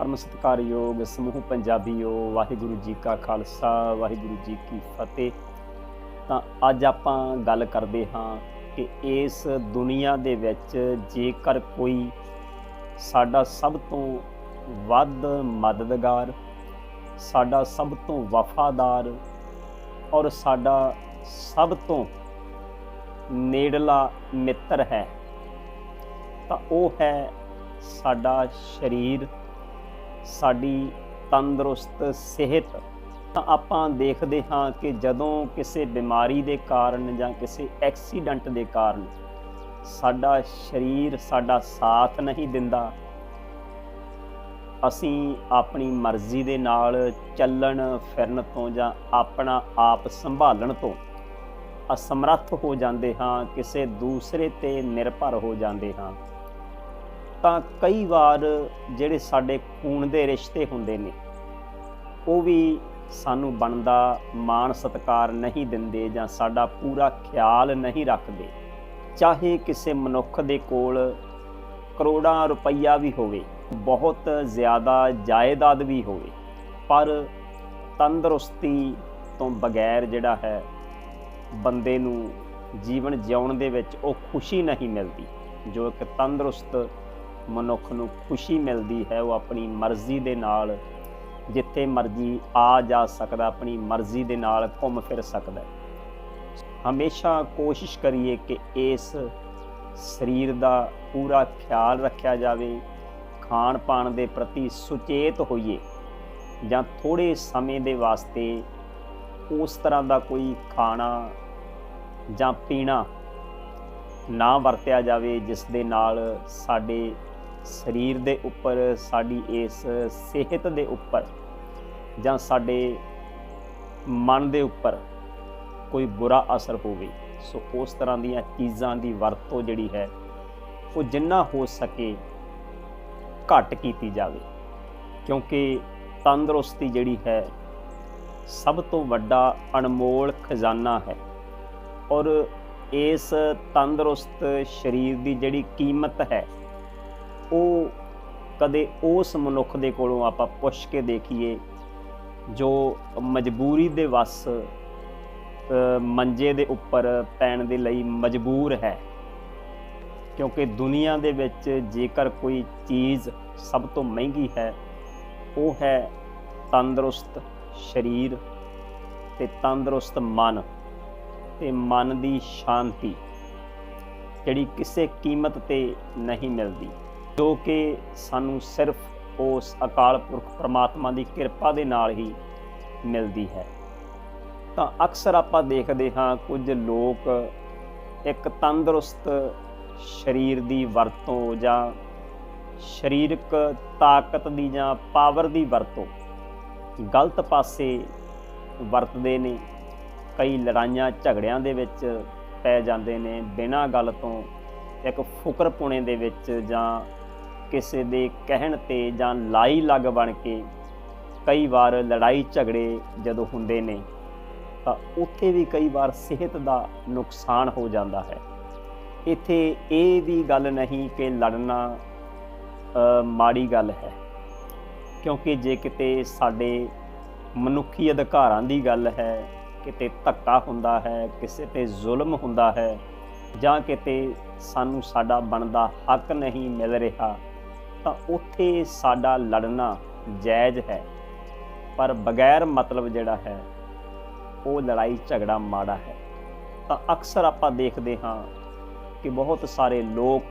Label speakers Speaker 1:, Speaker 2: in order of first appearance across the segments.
Speaker 1: ਪਰਮ ਸਤਿਕਾਰਯੋਗ ਸਮੂਹ ਪੰਜਾਬੀਓ ਵਾਹਿਗੁਰੂ ਜੀ ਕਾ ਖਾਲਸਾ, ਵਾਹਿਗੁਰੂ ਜੀ ਕੀ ਫਤਿਹ। ਤਾਂ ਅੱਜ ਆਪਾਂ ਗੱਲ ਕਰਦੇ ਹਾਂ ਕਿ ਇਸ ਦੁਨੀਆ ਦੇ ਵਿੱਚ ਜੇਕਰ ਕੋਈ ਸਾਡਾ ਸਭ ਤੋਂ ਵੱਧ ਮਦਦਗਾਰ, ਸਾਡਾ ਸਭ ਤੋਂ ਵਫਾਦਾਰ ਔਰ ਸਾਡਾ ਸਭ ਤੋਂ ਨੇੜਲਾ ਮਿੱਤਰ ਹੈ, ਤਾਂ ਉਹ ਹੈ ਸਾਡਾ ਸਰੀਰ। ਸਾਡੀ ਤੰਦਰੁਸਤ ਸਿਹਤ, ਤਾਂ ਆਪਾਂ ਦੇਖਦੇ ਹਾਂ ਕਿ ਜਦੋਂ ਕਿਸੇ ਬਿਮਾਰੀ ਦੇ ਕਾਰਨ ਜਾਂ ਕਿਸੇ ਐਕਸੀਡੈਂਟ ਦੇ ਕਾਰਨ ਸਾਡਾ ਸਰੀਰ ਸਾਡਾ ਸਾਥ ਨਹੀਂ ਦਿੰਦਾ, ਅਸੀਂ ਆਪਣੀ ਮਰਜ਼ੀ ਦੇ ਨਾਲ ਚੱਲਣ ਫਿਰਨ ਤੋਂ ਜਾਂ ਆਪਣਾ ਆਪ ਸੰਭਾਲਣ ਤੋਂ ਅਸਮਰੱਥ ਹੋ ਜਾਂਦੇ ਹਾਂ, ਕਿਸੇ ਦੂਸਰੇ ਤੇ ਨਿਰਭਰ ਹੋ ਜਾਂਦੇ ਹਾਂ। ਤਾਂ ਕਈ ਵਾਰ ਜਿਹੜੇ ਸਾਡੇ ਖੂਨ ਦੇ ਰਿਸ਼ਤੇ ਹੁੰਦੇ ਨੇ, ਉਹ ਵੀ ਸਾਨੂੰ ਬਣਦਾ ਮਾਣ ਸਤਕਾਰ ਨਹੀਂ ਦਿੰਦੇ ਜਾਂ ਸਾਡਾ ਪੂਰਾ ਖਿਆਲ ਨਹੀਂ ਰੱਖਦੇ। ਚਾਹੇ ਕਿਸੇ ਮਨੁੱਖ ਦੇ ਕੋਲ ਕਰੋੜਾਂ ਰੁਪਈਆ ਵੀ ਹੋਵੇ, ਬਹੁਤ ਜ਼ਿਆਦਾ ਜਾਇਦਾਦ ਵੀ ਹੋਵੇ, ਪਰ ਤੰਦਰੁਸਤੀ ਤੋਂ ਬਗੈਰ ਜਿਹੜਾ ਹੈ, ਬੰਦੇ ਨੂੰ ਜੀਵਨ ਜਿਉਣ ਦੇ ਵਿੱਚ ਉਹ ਖੁਸ਼ੀ ਨਹੀਂ ਮਿਲਦੀ, ਜੋ ਇੱਕ ਤੰਦਰੁਸਤ ਮਨੁੱਖ ਨੂੰ ਖੁਸ਼ੀ ਮਿਲਦੀ ਹੈ, ਉਹ ਆਪਣੀ ਮਰਜ਼ੀ ਦੇ ਨਾਲ ਜਿੱਥੇ ਮਰਜ਼ੀ ਆ ਜਾ ਸਕਦਾ, ਆਪਣੀ ਮਰਜ਼ੀ ਦੇ ਨਾਲ ਘੁੰਮ ਫਿਰ ਸਕਦਾ ਹਮੇਸ਼ਾ ਕੋਸ਼ਿਸ਼ ਕਰੀਏ ਕਿ ਇਸ ਸਰੀਰ ਦਾ ਪੂਰਾ ਖਿਆਲ ਰੱਖਿਆ ਜਾਵੇ ਖਾਣ ਪਾਣ ਦੇ ਪ੍ਰਤੀ ਸੁਚੇਤ ਹੋਈਏ ਜਾਂ ਥੋੜੇ ਸਮੇਂ ਦੇ ਵਾਸਤੇ ਉਸ ਤਰ੍ਹਾਂ ਦਾ ਕੋਈ ਖਾਣਾ ਜਾਂ ਪੀਣਾ ਨਾ ਵਰਤਿਆ ਜਾਵੇ, ਜਿਸ ਦੇ ਨਾਲ ਸਾਡੇ ਸਰੀਰ ਦੇ ਉੱਪਰ, ਸਾਡੀ ਇਸ ਸਿਹਤ ਦੇ ਉੱਪਰ ਜਾਂ ਸਾਡੇ ਮਨ ਦੇ ਉੱਪਰ ਕੋਈ ਬੁਰਾ ਅਸਰ ਹੋਵੇ, ਸੋ ਉਸ ਤਰ੍ਹਾਂ ਦੀਆਂ ਚੀਜ਼ਾਂ ਦੀ ਵਰਤੋਂ ਜਿਹੜੀ ਹੈ, ਉਹ ਜਿੰਨਾ ਹੋ ਸਕੇ ਘੱਟ ਕੀਤੀ ਜਾਵੇ। ਕਿਉਂਕਿ ਤੰਦਰੁਸਤੀ ਜਿਹੜੀ ਹੈ, ਸਭ ਤੋਂ ਵੱਡਾ ਅਨਮੋਲ ਖਜ਼ਾਨਾ ਹੈ ਔਰ ਇਸ ਤੰਦਰੁਸਤ ਸਰੀਰ ਦੀ ਜਿਹੜੀ ਕੀਮਤ ਹੈ ਉਹ ਕਦੇ ਉਸ ਮਨੁੱਖ ਦੇ ਕੋਲੋਂ ਆਪਾਂ ਪੁੱਛ ਕੇ ਦੇਖੀਏ, ਜੋ ਮਜਬੂਰੀ ਦੇ ਵਸ ਮੰਜੇ ਦੇ ਉੱਪਰ ਪੈਣ ਦੇ ਲਈ ਮਜਬੂਰ ਹੈ। ਕਿਉਂਕਿ ਦੁਨੀਆ ਦੇ ਵਿੱਚ ਜੇਕਰ ਕੋਈ ਚੀਜ਼ ਸਭ ਤੋਂ ਮਹਿੰਗੀ ਹੈ, ਉਹ ਹੈ ਤੰਦਰੁਸਤ ਸਰੀਰ ਤੇ ਤੰਦਰੁਸਤ ਮਨ ਤੇ ਮਨ ਦੀ ਸ਼ਾਂਤੀ, ਜਿਹੜੀ ਕਿਸੇ ਕੀਮਤ ਤੇ ਨਹੀਂ ਮਿਲਦੀ। ਜੋ ਕਿ ਸਾਨੂੰ ਸਿਰਫ ਉਸ ਅਕਾਲ ਪੁਰਖ ਪ੍ਰਮਾਤਮਾ ਦੀ ਕਿਰਪਾ ਦੇ ਨਾਲ ਹੀ ਮਿਲਦੀ ਹੈ। ਤਾਂ ਅਕਸਰ ਆਪਾਂ ਦੇਖਦੇ ਹਾਂ ਕੁਝ ਲੋਕ ਇੱਕ ਤੰਦਰੁਸਤ ਸਰੀਰ ਦੀ ਵਰਤੋਂ ਜਾਂ ਸਰੀਰਕ ਤਾਕਤ ਦੀ ਜਾਂ ਪਾਵਰ ਦੀ ਵਰਤੋਂ ਗਲਤ ਪਾਸੇ ਵਰਤਦੇ ਨੇ। ਕਈ ਲੜਾਈਆਂ ਝਗੜਿਆਂ ਦੇ ਵਿੱਚ ਪੈ ਜਾਂਦੇ ਨੇ। ਬਿਨਾਂ ਗੱਲ ਤੋਂ ਇੱਕ ਫੁਕਰਪੁਣੇ ਦੇ ਵਿੱਚ ਜਾਂ ਕਿਸੇ ਦੇ ਕਹਿਣ ਤੇ ਜਾਂ ਲਾਈ ਲੱਗ ਬਣ ਕੇ ਕਈ ਵਾਰ ਲੜਾਈ ਝਗੜੇ ਜਦੋਂ ਹੁੰਦੇ ਨੇ, ਤਾਂ ਉੱਥੇ ਵੀ ਕਈ ਵਾਰ ਸਿਹਤ ਦਾ ਨੁਕਸਾਨ ਹੋ ਜਾਂਦਾ ਹੈ। ਇੱਥੇ ਇਹ ਵੀ ਗੱਲ ਨਹੀਂ ਕਿ ਲੜਨਾ ਮਾੜੀ ਗੱਲ ਹੈ, ਕਿਉਂਕਿ ਜੇ ਕਿਤੇ ਸਾਡੇ ਮਨੁੱਖੀ ਅਧਿਕਾਰਾਂ ਦੀ ਗੱਲ ਹੈ, ਕਿਤੇ ਧੱਕਾ ਹੁੰਦਾ ਹੈ, ਕਿਸੇ ਤੇ ਜ਼ੁਲਮ ਹੁੰਦਾ ਹੈ ਜਾਂ ਕਿਤੇ ਸਾਨੂੰ ਸਾਡਾ ਬਣਦਾ ਹੱਕ ਨਹੀਂ ਮਿਲ ਰਿਹਾ ਤਾਂ ਉੱਥੇ ਸਾਡਾ ਲੜਨਾ ਜਾਇਜ਼ ਹੈ। ਪਰ ਬਗੈਰ ਮਤਲਬ ਜਿਹੜਾ ਹੈ, ਉਹ ਲੜਾਈ ਝਗੜਾ ਮਾੜਾ ਹੈ। ਤਾਂ ਅਕਸਰ ਆਪਾਂ ਦੇਖਦੇ ਹਾਂ ਕਿ ਬਹੁਤ ਸਾਰੇ ਲੋਕ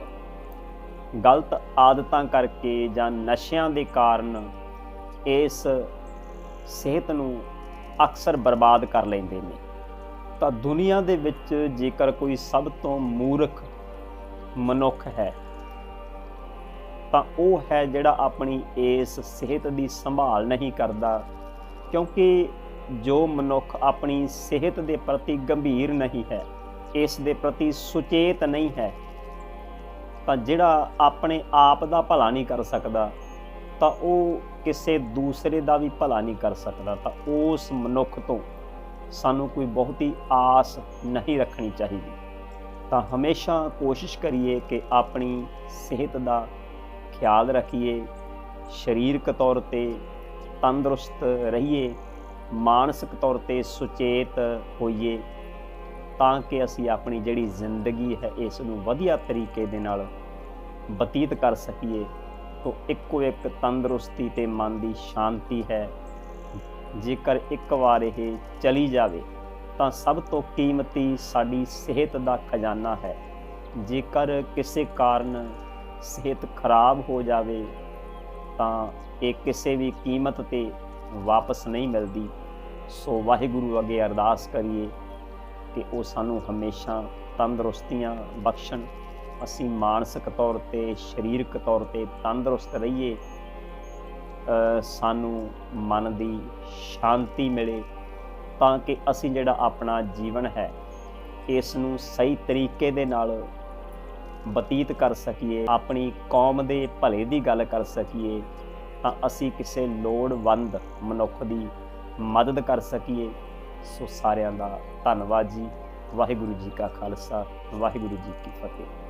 Speaker 1: ਗਲਤ ਆਦਤਾਂ ਕਰਕੇ ਜਾਂ ਨਸ਼ਿਆਂ ਦੇ ਕਾਰਨ ਇਸ ਸਿਹਤ ਨੂੰ ਅਕਸਰ ਬਰਬਾਦ ਕਰ ਲੈਂਦੇ ਨੇ। ਤਾਂ ਦੁਨੀਆ ਦੇ ਵਿੱਚ ਜੇਕਰ ਕੋਈ ਸਭ ਤੋਂ ਮੂਰਖ ਮਨੁੱਖ ਹੈ ਤਾਂ ਉਹ ਹੈ ਜਿਹੜਾ ਆਪਣੀ ਇਸ ਸਿਹਤ ਦੀ ਸੰਭਾਲ ਨਹੀਂ ਕਰਦਾ। ਕਿਉਂਕਿ ਜੋ ਮਨੁੱਖ ਆਪਣੀ ਸਿਹਤ ਦੇ ਪ੍ਰਤੀ ਗੰਭੀਰ ਨਹੀਂ ਹੈ, ਇਸ ਦੇ ਪ੍ਰਤੀ ਸੁਚੇਤ ਨਹੀਂ ਹੈ, ਤਾਂ ਜਿਹੜਾ ਆਪਣੇ ਆਪ ਦਾ ਭਲਾ ਨਹੀਂ ਕਰ ਸਕਦਾ, ਤਾਂ ਉਹ ਕਿਸੇ ਦੂਸਰੇ ਦਾ ਵੀ ਭਲਾ ਨਹੀਂ ਕਰ ਸਕਦਾ। ਤਾਂ ਉਸ ਮਨੁੱਖ ਤੋਂ ਸਾਨੂੰ ਕੋਈ ਬਹੁਤੀ ਆਸ ਨਹੀਂ ਰੱਖਣੀ ਚਾਹੀਦੀ। ਤਾਂ ਹਮੇਸ਼ਾ ਕੋਸ਼ਿਸ਼ ਕਰੀਏ ਕਿ ਆਪਣੀ ਸਿਹਤ ਦਾ ਖਿਆਲ ਰੱਖੀਏ, ਸਰੀਰਕ ਤੌਰ ਤੇ ਤੰਦਰੁਸਤ ਰਹੀਏ, ਮਾਨਸਿਕ ਤੌਰ ਤੇ ਸੁਚੇਤ ਹੋਈਏ, ਤਾਂ ਕਿ ਅਸੀਂ ਆਪਣੀ ਜਿਹੜੀ ਜ਼ਿੰਦਗੀ ਹੈ, ਇਸ ਨੂੰ ਵਧੀਆ ਤਰੀਕੇ ਦੇ ਨਾਲ ਬਤੀਤ ਕਰ ਸਕੀਏ। ਤੋਂ ਇੱਕੋ ਇੱਕ ਤੰਦਰੁਸਤੀ ਤੇ ਮਨ ਦੀ ਸ਼ਾਂਤੀ ਹੈ। ਜੇਕਰ ਇੱਕ ਵਾਰ ਇਹ ਚਲੀ ਜਾਵੇ, ਤਾਂ ਸਭ ਤੋਂ ਕੀਮਤੀ ਸਾਡੀ ਸਿਹਤ ਦਾ ਖਜ਼ਾਨਾ ਹੈ। ਜੇਕਰ ਕਿਸੇ ਕਾਰਨ ਸਿਹਤ ਖਰਾਬ ਹੋ ਜਾਵੇ, ਤਾਂ ਇਹ ਕਿਸੇ ਵੀ ਕੀਮਤ ਤੇ ਵਾਪਸ ਨਹੀਂ ਮਿਲਦੀ। ਸੋ ਵਾਹਿਗੁਰੂ ਅੱਗੇ ਅਰਦਾਸ ਕਰੀਏ ਕਿ ਉਹ ਸਾਨੂੰ ਹਮੇਸ਼ਾ ਤੰਦਰੁਸਤੀਆਂ ਬਖਸ਼ਣ। ਅਸੀਂ ਮਾਨਸਿਕ ਤੌਰ ਤੇ, ਸਰੀਰਕ ਤੌਰ ਤੇ ਤੰਦਰੁਸਤ ਰਹੀਏ ਸਾਨੂੰ ਮਨ ਦੀ ਸ਼ਾਂਤੀ ਮਿਲੇ, ਤਾਂ ਕਿ ਅਸੀਂ ਜਿਹੜਾ ਆਪਣਾ ਜੀਵਨ ਹੈ, ਇਸ ਨੂੰ ਸਹੀ ਤਰੀਕੇ ਦੇ ਨਾਲ ਬਤੀਤ ਕਰ ਸਕੀਏ, ਆਪਣੀ ਕੌਮ ਦੇ ਭਲੇ ਦੀ ਗੱਲ ਕਰ ਸਕੀਏ, ਤਾਂ ਅਸੀਂ ਕਿਸੇ ਲੋੜਵੰਦ ਮਨੁੱਖ ਦੀ ਮਦਦ ਕਰ ਸਕੀਏ। ਸੋ ਸਾਰਿਆਂ ਦਾ ਧੰਨਵਾਦ ਜੀ। ਵਾਹਿਗੁਰੂ ਜੀ ਕਾ ਖਾਲਸਾ, ਵਾਹਿਗੁਰੂ ਜੀ ਕੀ ਫਤਿਹ।